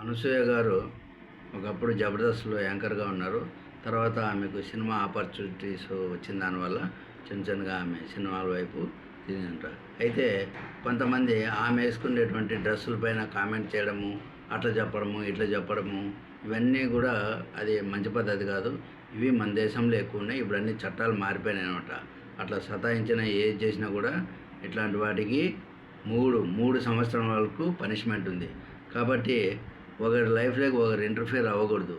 అనసూయ గారు ఒకప్పుడు జబర్దస్త్లో యాంకర్గా ఉన్నారు. తర్వాత ఆమెకు సినిమా ఆపర్చునిటీస్ వచ్చిన దానివల్ల చిన్న చిన్నగా ఆమె సినిమాల వైపు తిరిగింట అయితే కొంతమంది ఆమె వేసుకునేటువంటి డ్రెస్సుల పైన కామెంట్ చేయడము అట్లా చెప్పడము ఇట్లా చెప్పడము ఇవన్నీ కూడా అది మంచి పద్ధతి కాదు. ఇవి మన దేశంలో ఎక్కువ ఉన్నాయి. ఇప్పుడు అన్ని చట్టాలు మారిపోయినాయి అనమాట అట్లా సతాయించిన ఏది చేసినా కూడా ఇట్లాంటి వాటికి మూడు మూడు సంవత్సరాల వరకు పనిష్మెంట్ ఉంది. కాబట్టి ఒకరి లైఫ్లోకి ఒకరు ఇంటర్ఫియర్ అవ్వకూడదు.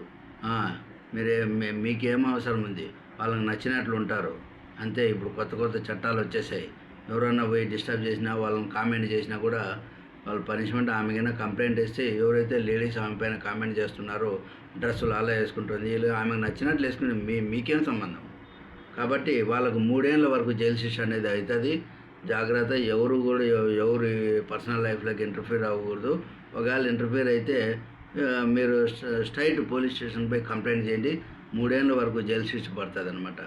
మీరే మీకేం అవసరం ఉంది? వాళ్ళకి నచ్చినట్లు ఉంటారు. అంతే ఇప్పుడు కొత్త కొత్త చట్టాలు వచ్చేసాయి. ఎవరైనా పోయి డిస్టర్బ్ చేసినా వాళ్ళని కామెంట్ చేసినా కూడా వాళ్ళు పనిష్మెంట్ ఆమె కింద కంప్లైంట్ ఇస్తే ఎవరైతే లేడీస్ ఆమె పైన కామెంట్ చేస్తున్నారో డ్రెస్సులు అలా వేసుకుంటుంది వీళ్ళు ఆమెకు నచ్చినట్లు వేసుకుని మీ మీకేం సంబంధం? కాబట్టి వాళ్ళకు మూడేళ్ళ వరకు జైలు శిక్ష అనేది అవుతుంది. జాగ్రత్త ఎవరు కూడా ఎవరు ఎవరి పర్సనల్ లైఫ్లోకి ఇంటర్ఫీర్ అవ్వకూడదు. ఒకవేళ ఇంటర్ఫీర్ అయితే మీరు స్ట్రైట్ పోలీస్ స్టేషన్పై కంప్లైంట్ చేయండి. మూడేళ్ళ వరకు జైలు శిక్ష పడుతుంది అనమాట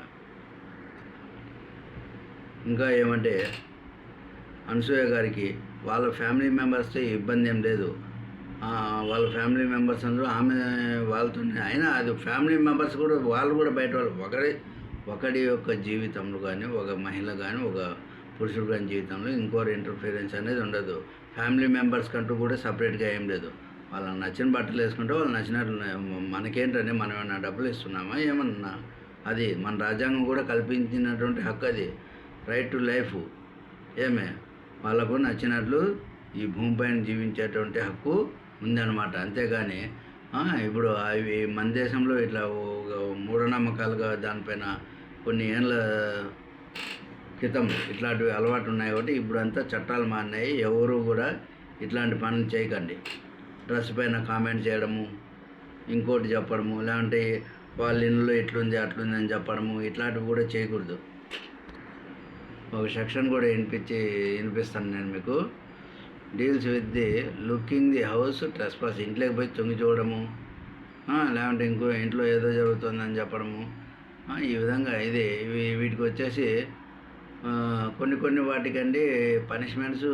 ఇంకా ఏమంటే అనసూయ గారికి వాళ్ళ ఫ్యామిలీ మెంబర్స్తో ఇబ్బంది ఏం లేదు. వాళ్ళ ఫ్యామిలీ మెంబర్స్ అందరూ ఆమె వాళ్ళతో అయినా అది ఫ్యామిలీ మెంబర్స్ కూడా వాళ్ళు కూడా బయట వాళ్ళు ఒకరి ఒకడి యొక్క జీవితంలో కానీ ఒక మహిళ కానీ ఒక పురుషుడు జీవితంలో ఇంకోరు ఇంటర్ఫీరెన్స్ అనేది ఉండదు. ఫ్యామిలీ మెంబర్స్ కంటూ కూడా సపరేట్గా ఏం లేదు. వాళ్ళకి నచ్చిన బట్టలు వేసుకుంటే వాళ్ళు నచ్చినట్లు మనకేంటనే మనం ఏమన్నా డబ్బులు ఇస్తున్నామా ఏమన్నా? అది మన రాజ్యాంగం కూడా కల్పించినటువంటి హక్కు అది. రైట్ టు లైఫ్ ఏమే? వాళ్ళకు నచ్చినట్లు ఈ భూమిపైన జీవించేటువంటి హక్కు ఉందన్నమాట. అంతేగాని ఇప్పుడు అవి మన దేశంలో ఇట్లా మూఢనమ్మకాలుగా దానిపైన కొన్ని ఏళ్ళ క్రితం ఇట్లాంటివి అలవాటు ఉన్నాయి కాబట్టి ఇప్పుడు అంతా చట్టాలు మారినాయి. ఎవరు కూడా ఇట్లాంటి పనులు చేయకండి. డ్రెస్ పైన కామెంట్ చేయడము ఇంకోటి చెప్పడము లేదంటే వాళ్ళ ఇల్లు ఎట్లుంది అట్లుంది అని చెప్పడము ఇట్లాంటివి కూడా చేయకూడదు. ఒక సెక్షన్ కూడా వినిపించి వినిపిస్తాను నేను మీకు. Deals with the looking the house trespass ఇంట్లోకి పోయి తొంగి చూడడము లేదంటే ఇంకో ఇంట్లో ఏదో జరుగుతుందని చెప్పడము ఈ విధంగా ఇది. వీటికి వచ్చేసి కొన్ని కొన్ని వాటికండి పనిష్మెంట్స్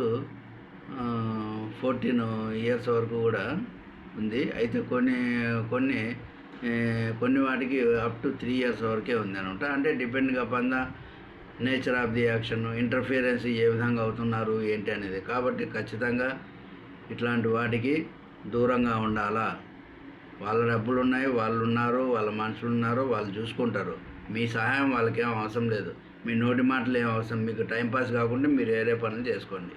ఫోర్టీన్ ఇయర్స్ వరకు కూడా ఉంది. అయితే కొన్ని కొన్ని కొన్ని వాటికి అప్ టు త్రీ ఇయర్స్ వరకే ఉంది అనమాట అంటే డిపెండ్గా upon the nature of the action interference ఏ విధంగా అవుతున్నారు ఏంటి అనేది. కాబట్టి ఖచ్చితంగా ఇట్లాంటి వాటికి దూరంగా ఉండాలా. వాళ్ళ డబ్బులు ఉన్నాయి వాళ్ళు ఉన్నారు వాళ్ళ మనుషులు ఉన్నారు వాళ్ళు చూసుకుంటారు. మీ సహాయం వాళ్ళకేం అవసరం లేదు. మీ నోటి మాటలు ఏం అవసరం? మీకు టైంపాస్ కాకుండా మీరు వేరే పనులు చేసుకోండి.